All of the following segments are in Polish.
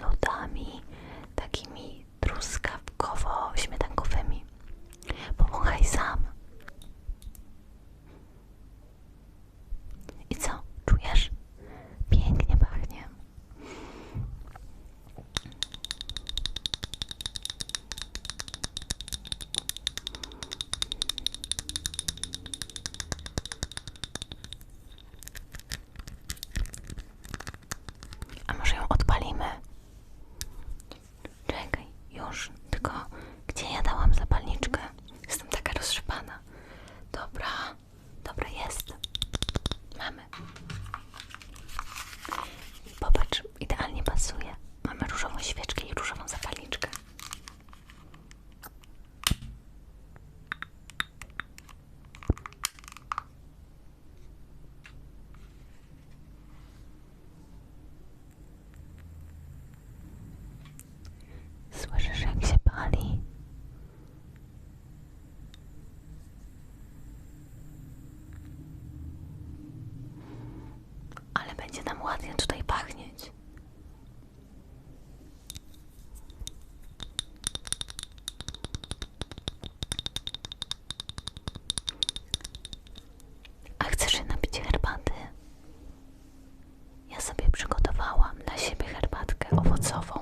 ludami Dobra. ładnie tutaj pachnieć. A chcesz się herbaty? Ja sobie przygotowałam na siebie herbatkę owocową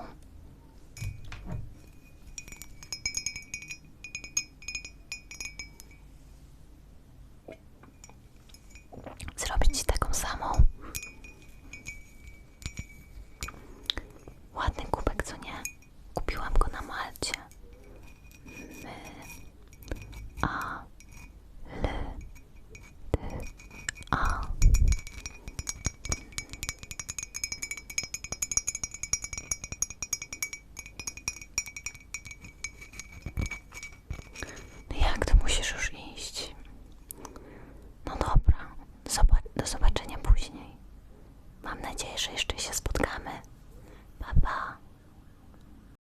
надеюсь, что сейчас буду